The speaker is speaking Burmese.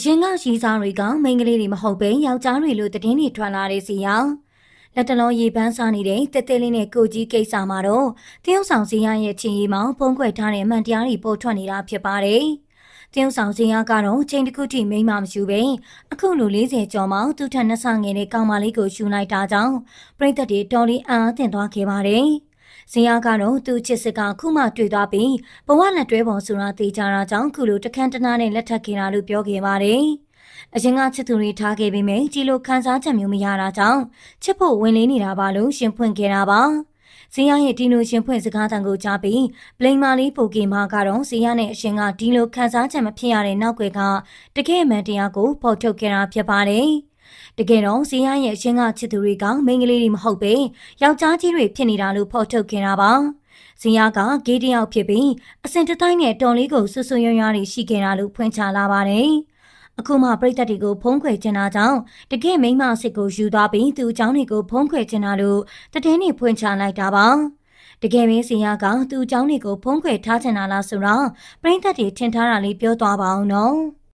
အရင်ကရှိစားတွေကမိန်းကလေးတွေမဟုတ်ပဲယောက်ျားတွေလို့တည်င်းတွေထွက်လာတဲ့စီရောလက်တလုံးရေပန်းစားနေတဲ့တက်တက်လေးနဲ့ကိုကြီးကိစ္စမှာတော့တရုတ်ဆောင်စီရရဲ့ချင်းရီမောင်ဖုံးကွယ်ထားတဲ့အမှန်တရားတွေပေါ်ထွက်နေတာဖြစ်ပါတယ်တရုတ်ဆောင်စီရကတော့ချိန်တစ်ခုထိမိမ့်မမရှိပဲအခုလို40ကျော်မှသူ့ထက်နှဆငယ်တဲ့ကောင်မလေးကိုရှူလိုက်တာကြောင့်ပြိတ္တတွေတော်လေးအာအသင့်သွားခဲ့ပါတယ် ဇင်ယာကတော့သူ့ချစ်စစ်ကခုမှတွေ့သွားပြီးဘဝလက်တွဲပုံဆိုတာသိကြတာကြောင့်ခုလိုတခန်းတနာနဲ့လက်ထပ်ခဲ့တာလို့ပြောခဲ့ပါတယ်။အရင်ကချစ်သူတွေထားခဲ့ပြီးမယ်ဒီလိုခံစားချက်မျိုးမရတာကြောင့်ချစ်ဖို့ဝင်လေးနေတာပါလို့ရှင်ဖွင့်ခဲ့တာပါ။ဇင်ယာရဲ့ဒီလိုရှင်ဖွင့်စကားတန်ကိုကြားပြီးပလိန်မာလေးပိုကေမာကတော့ဇင်ယာနဲ့အရှင်ကဒီလိုခံစားချက်မဖြစ်ရတဲ့နောက်ွယ်ကတကယ်မှန်တရားကိုဖော်ထုတ်ခဲ့တာဖြစ်ပါတယ်။ တကယ်တော့ဇီးရရဲ့အရှင်ကချစ်သူတွေကမိန်းကလေးတွေမဟုတ်ပဲယောက်ျားကြီးတွေဖြစ်နေတာလို့ဖော်ထုတ်ခဲ့တာပါဇီးရကဂေးတယောက်ဖြစ်ပြီးအစင်တတိုင်းနဲ့တော်လေးကိုဆွဆွရွရွတွေရှိခဲ့တာလို့ဖွင့်ချလာပါတယ်အခုမှပြိတ္တတွေကိုဖုံးခွေချင်တာကြောင့်တကယ်မိန်းမစစ်ကိုယူသွားပြီးသူ့အကြောင်းတွေကိုဖုံးခွေချင်တာလို့တည်င်းနေဖွင့်ချလိုက်တာပါတကယ်ပဲဇီးရကသူ့အကြောင်းတွေကိုဖုံးခွေထားချင်တာလားဆိုတော့ပြိတ္တတွေထင်ထားတာလေးပြောသွားပါအောင်နော်